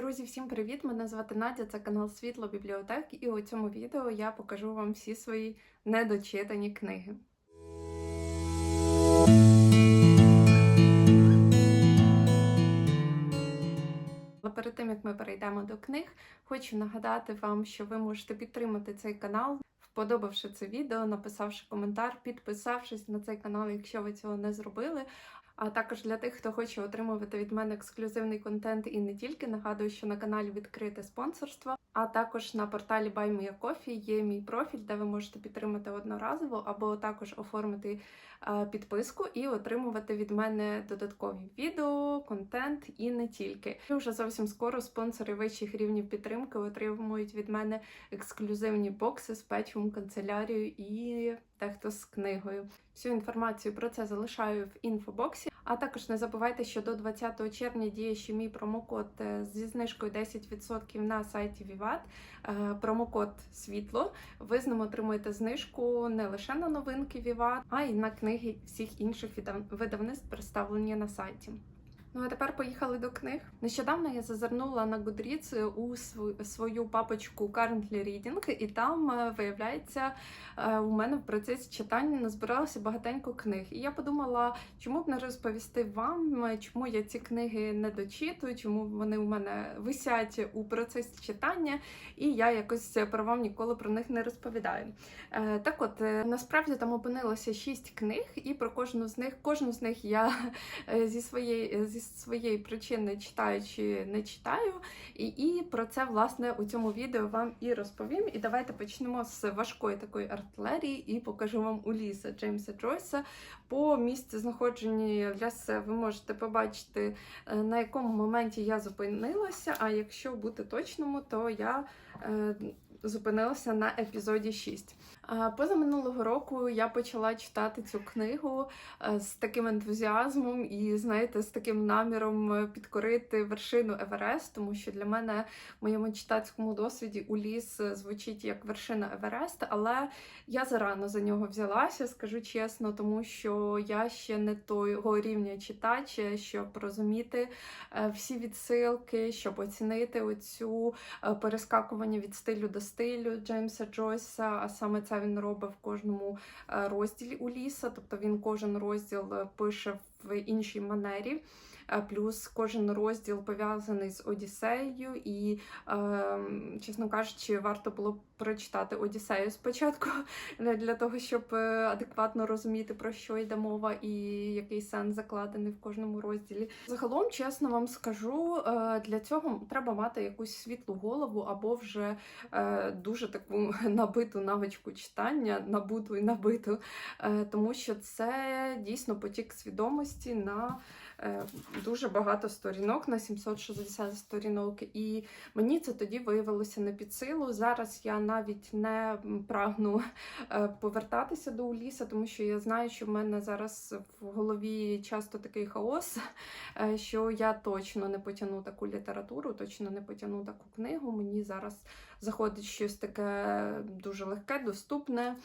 Друзі, всім привіт! Мене звати Надя, це канал Світло Бібліотек, і у цьому відео я покажу вам всі свої недочитані книги. Але перед тим як ми перейдемо до книг, хочу нагадати вам, що ви можете підтримати цей канал, вподобавши це відео, написавши коментар, підписавшись на цей канал, якщо ви цього не зробили. А також для тих, хто хоче отримувати від мене ексклюзивний контент і не тільки нагадую, що на каналі відкрите спонсорство. А також на порталі Buy є мій профіль, де ви можете підтримати одноразово або також оформити е, підписку і отримувати від мене додаткові відео, контент і не тільки. І вже зовсім скоро спонсори вищих рівнів підтримки отримують від мене ексклюзивні бокси з печивом, канцелярією і дехто з книгою. Всю інформацію про це залишаю в інфобоксі. А також не забувайте, що до 20 червня діє ще мій промокод е, зі знижкою 10% на сайті Vivat. Е, Промокод світло. Ви з ним отримуєте знижку не лише на новинки Vivat, а й на книги всіх інших видав- видавництв, представлені на сайті. Ну а тепер поїхали до книг. Нещодавно я зазирнула на Goodreads у свою папочку Currently Reading, і там е, виявляється, е, у мене в процесі читання назбиралося багатенько книг. І я подумала, чому б не розповісти вам, е, чому я ці книги не дочитую, чому вони у мене висять у процесі читання, і я якось про вам ніколи про них не розповідаю. Так от, насправді там опинилося шість книг, і про кожну з них, кожну з них я зі своєї зі своєї причини читаю чи не читаю. І, і про це власне у цьому відео вам і розповім. І давайте почнемо з важкої такої артилерії і покажу вам Уліса Джеймса Джойса. По місці знаходження лясе ви можете побачити, е, на якому моменті я зупинилася. А якщо бути точному, то я. Зупинилася на епізоді 6. А, Позаминулого року я почала читати цю книгу е, з таким ентузіазмом і, знаєте, з таким наміром е, підкорити вершину Еверест, тому що для мене в моєму читацькому досвіді Уліс е, звучить як вершина Евереста, але я зарано за нього взялася, скажу чесно, тому що я ще не того рівня читача, щоб розуміти всі відсилки, щоб оцінити оцю перескакування від стилю до стилю Джеймса Джойса, а саме це він робить в кожному розділі у ліса, тобто він кожен розділ е, пише в іншій манері. Плюс кожен розділ пов'язаний з Одіссеєю, і, е, чесно кажучи, варто було прочитати Одіссею спочатку для того, щоб е, адекватно розуміти, про що йде мова і який сенс закладений в кожному розділі. Загалом, чесно вам скажу, е, для цього треба мати якусь світлу голову або вже е, дуже таку набиту навичку читання, набуту і набиту, тому що це дійсно потік свідомості на дуже багато сторінок, на 760 сторінок. І мені це тоді виявилося не під силу. Зараз я навіть не прагну е, повертатися до Уліса, тому що я знаю, що в мене зараз в голові часто такий хаос, е, що я точно не потягну таку літературу, точно не потягну таку книгу. Мені зараз заходить щось таке дуже легке, доступне,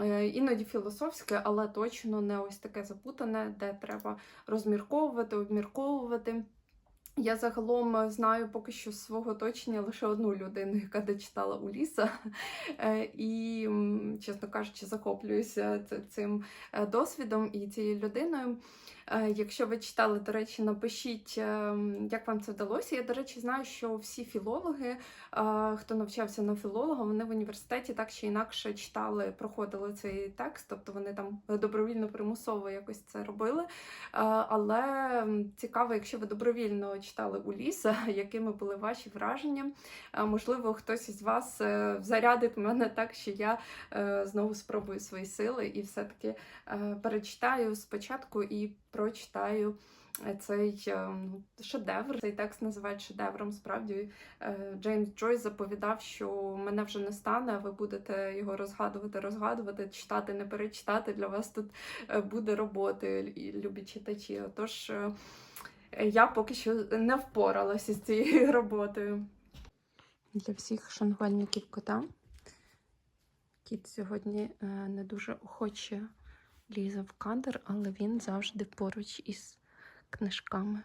е, іноді філософське, але точно не ось таке запутане, де треба розмірковувати, обмірковувати. Я загалом знаю поки що з свого оточення лише одну людину, яка дочитала Уліса. Е, І, чесно кажучи, захоплююся цим е, досвідом і цією людиною. Е, Якщо ви читали, до речі, напишіть, е, як вам це вдалося. Я, до речі, знаю, що всі філологи, е, хто навчався на філолога, вони в університеті так чи інакше читали, проходили цей текст, тобто вони там добровільно примусово якось це робили. Але цікаво, якщо ви добровільно читали Уліса, якими були ваші враження. Можливо, хтось із вас зарядить мене так, що я знову спробую свої сили і все-таки перечитаю спочатку і прочитаю е, цей е, шедевр. Цей текст називають шедевром. Справді Е, Джеймс Джойс заповідав, що мене вже не стане, а ви будете його розгадувати, розгадувати, читати, не перечитати. Для вас тут буде роботи, любі читачі. Отож, я поки що не впоралася з цією роботою. Для всіх шанувальників кота. Кіт сьогодні не дуже охоче лізе в кадр, але він завжди поруч із книжками.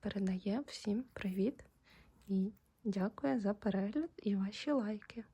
передає всім привіт і дякує за перегляд і ваші лайки.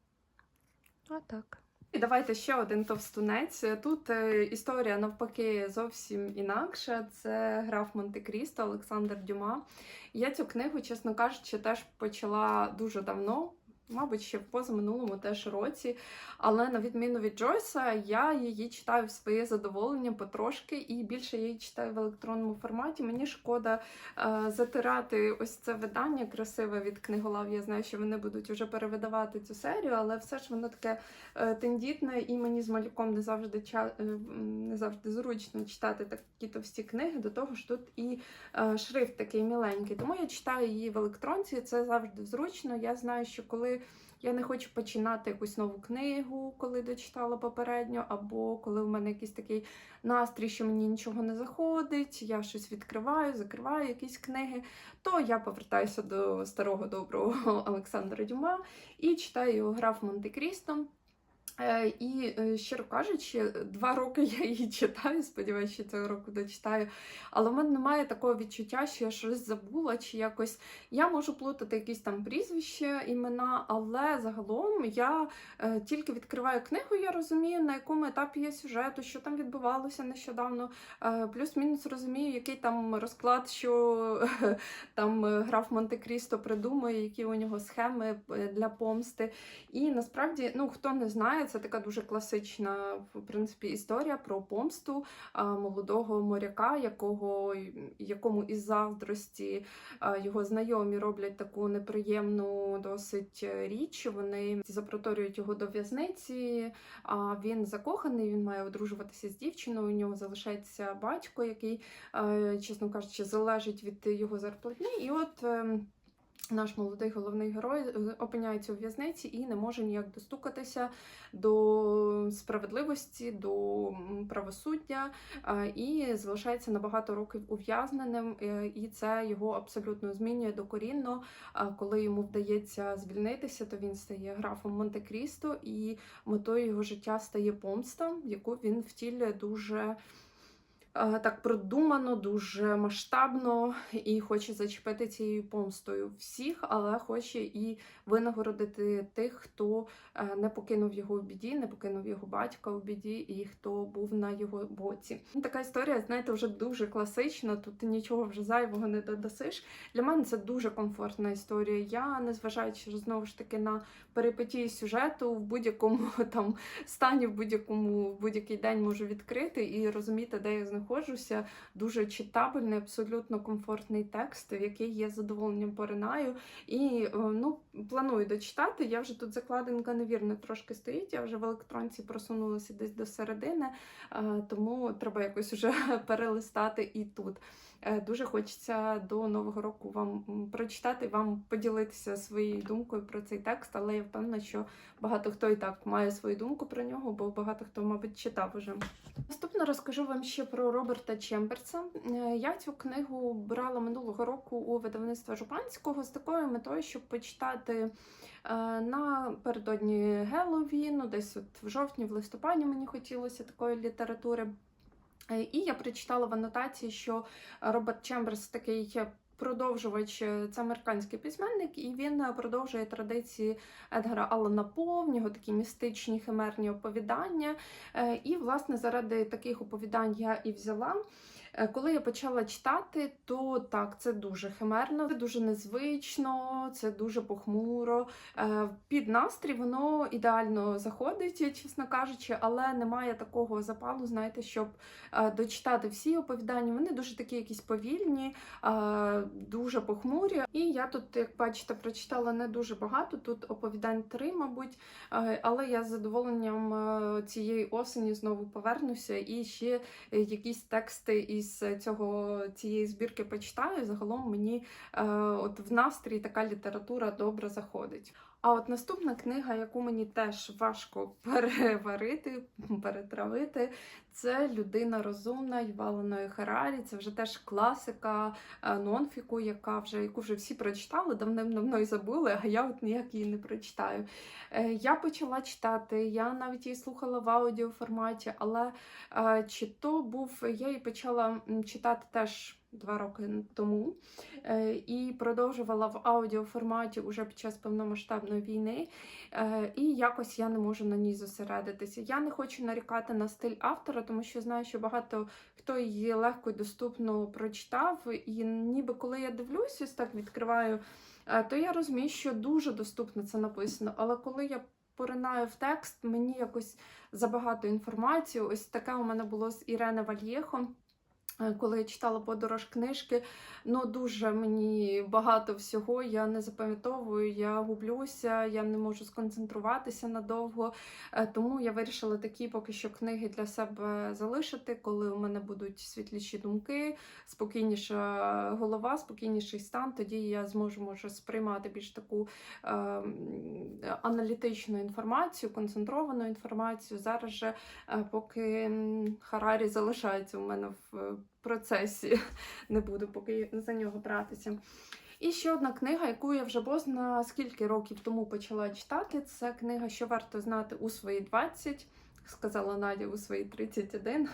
Отак. І давайте ще один товстунець. Тут е, історія навпаки зовсім інакша. Це граф Монте-Крісто Олександр Дюма. Я цю книгу, чесно кажучи, теж почала дуже давно. Мабуть, ще в позаминулому теж році, але на відміну від Джойса, я її читаю в своє задоволення потрошки, і більше я її читаю в електронному форматі. Мені шкода е, затирати ось це видання красиве від книголав. Я знаю, що вони будуть вже перевидавати цю серію, але все ж воно таке е, тендітне, і мені з малюком не завжди ча... е, не завжди зручно читати такі товсті книги. До того ж, тут і е, шрифт такий міленький. Тому я читаю її в електронці. Це завжди зручно. Я знаю, що коли я не хочу починати якусь нову книгу, коли дочитала попередньо, або коли в мене якийсь такий настрій, що мені нічого не заходить, я щось відкриваю, закриваю якісь книги, то я повертаюся до старого доброго Олександра Дюма і читаю його граф Монте-Крісто. І, е, щиро кажучи, два роки я її читаю, сподіваюся, що цього року дочитаю. Але в мене немає такого відчуття, що я щось забула, чи якось я можу плутати якісь там прізвища, імена, але загалом я е, тільки відкриваю книгу, я розумію, на якому етапі є сюжету, що там відбувалося нещодавно. Е, плюс-мінус розумію, який там розклад, що там е, граф Монте-Крісто придумує, які у нього схеми для помсти. І насправді, ну хто не знає, це така дуже класична в принципі історія про помсту молодого моряка, якого якому із заздрості його знайомі роблять таку неприємну досить річ. Вони запроторюють його до в'язниці. А він закоханий, він має одружуватися з дівчиною. У нього залишається батько, який, е, чесно кажучи, залежить від його зарплатні. І от. Наш молодий головний герой е, опиняється у в'язниці і не може ніяк достукатися до справедливості, до правосуддя, і залишається на багато років ув'язненим. е, І це його абсолютно змінює докорінно. Коли йому вдається звільнитися, то він стає графом Монте-Крісто, і метою його життя стає помста, яку він втілює дуже. Е, Так продумано, дуже масштабно і хоче зачепити цією помстою всіх, але хоче і винагородити тих, хто е, не покинув його в біді, не покинув його батька в біді, і хто був на його боці. Така історія, знаєте, вже дуже класична. Тут нічого вже зайвого не додасиш. Для мене це дуже комфортна історія. Я, незважаючи знову ж таки на перипетії сюжету, в будь-якому там стані, в будь-якому будь-який день можу відкрити і розуміти, де я знаходжуся. Дуже читабельний, абсолютно комфортний текст, в який я задоволенням поринаю. І е, ну, планую дочитати. Я вже тут закладинка невірно трошки стоїть. Я вже в електронці просунулася десь до середини, е, тому треба якось вже перелистати і тут. Е, Дуже хочеться до нового року вам прочитати, вам поділитися своєю думкою про цей текст, але я впевнена, що багато хто і так має свою думку про нього, бо багато хто, мабуть, читав уже. Наступно розкажу вам ще про Роберта Чемберса. Е, Я цю книгу брала минулого року у видавництва Жупанського з такою метою, щоб почитати е, напередодні Геловіну, десь от в жовтні, в листопаді мені хотілося такої літератури. Е, І я прочитала в анотації, що Роберт Чемберс такий продовжувач, е, це американський письменник, і він е, продовжує традиції Едгара Аллана По, в нього такі містичні химерні оповідання. Е, І, власне, заради таких оповідань я і взяла. Е, Коли я почала читати, то так, це дуже химерно, це дуже незвично, це дуже похмуро. Е, Під настрій воно ідеально заходить, чесно кажучи, але немає такого запалу, знаєте, щоб е, дочитати всі оповідання. Вони дуже такі якісь повільні, дуже похмурі. І я тут, як бачите, прочитала не дуже багато. Тут оповідань три, мабуть. Але я з задоволенням цієї осені знову повернуся і ще якісь тексти із цього цієї збірки почитаю. Загалом мені е, от в настрій така література добре заходить. А от наступна книга, яку мені теж важко переварити, перетравити, це людина розумна Ювала Харари. Це вже теж класика е, нонфіку, яка вже яку вже всі прочитали, давним-давно й забули, а я от ніяк її не прочитаю. Е, Я почала читати, я навіть її слухала в аудіоформаті, але е, чи то був я її почала читати теж два роки тому, е, і продовжувала в аудіоформаті уже під час повномасштабної війни. Е, І якось я не можу на ній зосередитися. Я не хочу нарікати на стиль автора, тому що знаю, що багато хто її легко і доступно прочитав. І ніби коли я дивлюсь, ось так відкриваю, е, то я розумію, що дуже доступно це написано. Але коли я поринаю в текст, мені якось забагато інформації. Ось таке у мене було з Ірени Вальєхо. Е, Коли я читала подорож книжки, ну дуже мені багато всього. Я не запам'ятовую, я гублюся, я не можу сконцентруватися надовго. Е, Тому я вирішила такі поки що книги для себе залишити, коли у мене будуть світліші думки, спокійніша голова, спокійніший стан. Тоді я зможу може сприймати більш таку е, аналітичну інформацію, концентровану інформацію. Зараз же, е, поки Харарі залишається у мене в процесі, не буду поки за нього братися. І ще одна книга, яку я вже бозна скільки років тому почала читати. Це книга, що варто знати у свої 20, сказала Надя у свої 31.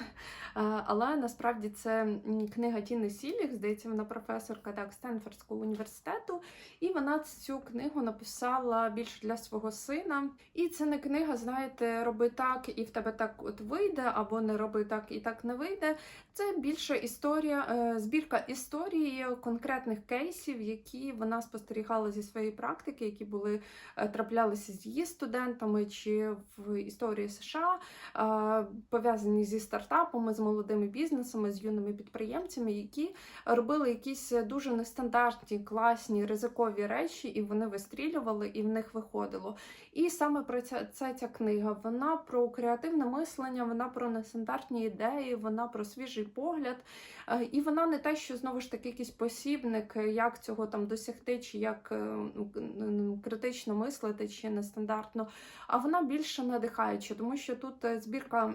А, Але насправді це книга Тіни Сіліх, здається, вона професорка так, Стенфордського університету. І вона цю книгу написала більше для свого сина. І це не книга, знаєте, роби так і в тебе так от вийде, або не роби так і так не вийде. Це більше історія, е, збірка історії конкретних кейсів, які вона спостерігала зі своєї практики, які були е, траплялися з її студентами чи в історії США, пов'язані зі стартапами, з молодими бізнесами, з юними підприємцями, які робили якісь дуже нестандартні, класні, ризикові речі, і вони вистрілювали, і в них виходило. І саме про це, ця книга. Вона про креативне мислення, вона про нестандартні ідеї, вона про свіжий погляд. Е, І вона не те, що знову ж таки якийсь посібник, як цього там досягти, чи як е, критично мислити, чи нестандартно. А вона більше надихаюча, тому що тут е, збірка.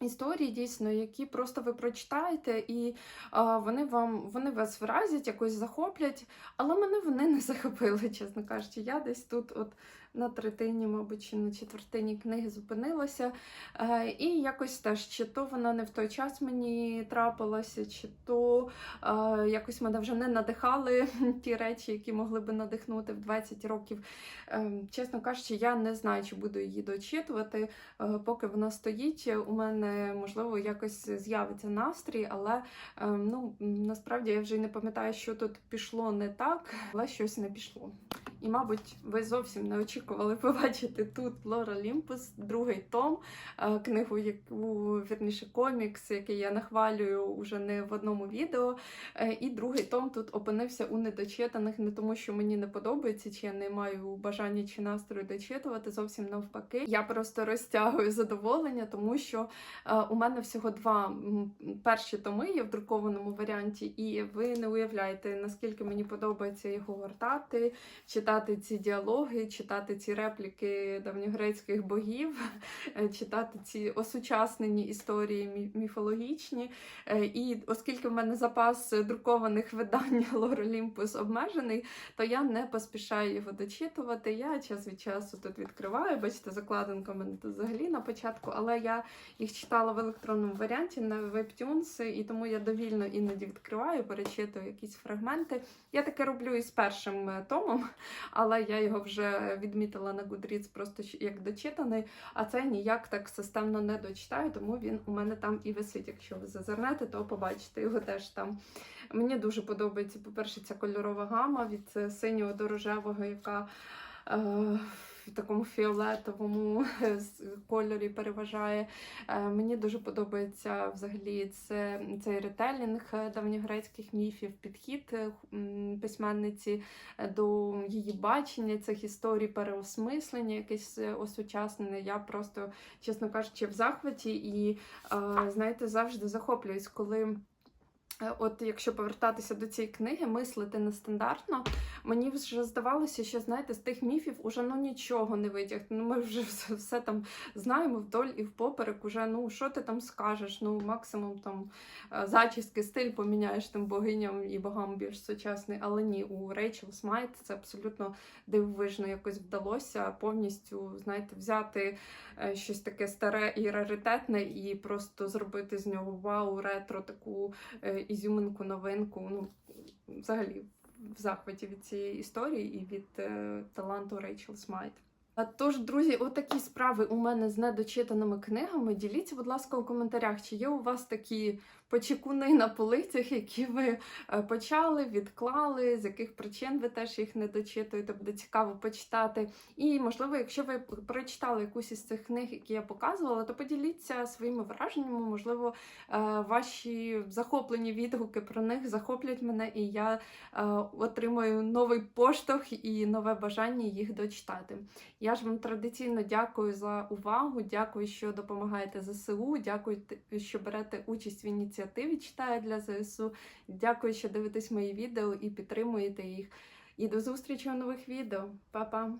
Історії дійсно, які просто ви прочитаєте, і а, вони вам вони вас вразять, якось захоплять. Але мене вони не захопили, чесно кажучи. Я десь тут, от на третині, мабуть, чи на четвертині книги зупинилася. Е, і якось теж, чи то вона не в той час мені трапилася, чи то е, якось мене вже не надихали ті речі, які могли би надихнути в 20 років. Е, чесно кажучи, я не знаю, чи буду її дочитувати. Поки вона стоїть, у мене можливо якось з'явиться настрій, але ну насправді я вже й не пам'ятаю, що тут пішло не так, але щось не пішло. І, мабуть, ви зовсім не очікували побачити тут Лора Лімпус, другий том, е, книгу, яку вірніше комікс, який я нахвалюю уже не в одному відео. Е, І другий том тут опинився у недочитаних, не тому, що мені не подобається, чи я не маю бажання чи настрою дочитувати. Зовсім навпаки. Я просто розтягую задоволення, тому що е, у мене всього два перші томи є в друкованому варіанті, і ви не уявляєте, наскільки мені подобається його гортати, читати ці діалоги, читати ці репліки давньогрецьких богів, е, читати ці осучаснені історії міфологічні. Е, І оскільки в мене запас друкованих видань Лор Олімпус обмежений, то я не поспішаю його дочитувати. Я час від часу тут відкриваю, бачите, закладинка в мене тут взагалі на початку, але я їх читала в електронному варіанті на Webtoons, і тому я довільно іноді відкриваю, перечитую якісь фрагменти. Я таке роблю і з першим е, томом, але я його вже відмітила на Goodreads просто як дочитаний, а це ніяк так системно не дочитаю, тому він у мене там і висить. Якщо ви зазирнете, то побачите його теж там. Мені дуже подобається, по-перше, ця кольорова гама від е, синього до рожевого, яка е, в такому фіолетовому е, кольорі переважає. Е, мені дуже подобається взагалі це, цей ретелінг е, давньогрецьких міфів, підхід письменниці до її бачення цих історій, переосмислення, якесь осучаснене. Я просто, чесно кажучи, в захваті і знаєте, завжди захоплююсь, коли. Е, От якщо повертатися до цієї книги, мислити нестандартно, мені вже здавалося, що знаєте, з тих міфів уже ну нічого не витягти. Ну ми вже все, все там знаємо вдоль і впоперек. Уже ну що ти там скажеш? Ну максимум там е, зачіски, стиль поміняєш тим богиням і богам більш сучасний. Але ні, у Рейчел Смайт це абсолютно дивовижно якось вдалося повністю знаєте, взяти е, щось таке старе і раритетне, і просто зробити з нього вау, ретро таку ізюминку, новинку. Ну, взагалі в захваті від цієї історії і від е, таланту Рейчел Смайт. Тож, друзі, отакі справи у мене з недочитаними книгами. Діліться, будь ласка, у коментарях, чи є у вас такі почекуни на полицях, які ви е, почали, відклали, з яких причин ви теж їх не дочитуєте, буде цікаво почитати. І, можливо, якщо ви прочитали якусь із цих книг, які я показувала, то поділіться своїми враженнями. Можливо, е, ваші захоплені відгуки про них захоплять мене, і я е, отримаю новий поштовх і нове бажання їх дочитати. Я ж вам традиційно дякую за увагу. Дякую, що допомагаєте ЗСУ. Дякую, що берете участь в ініціативі «Читаю для ЗСУ. Дякую, що дивитесь мої відео і підтримуєте їх. І до зустрічі у нових відео. Па-па!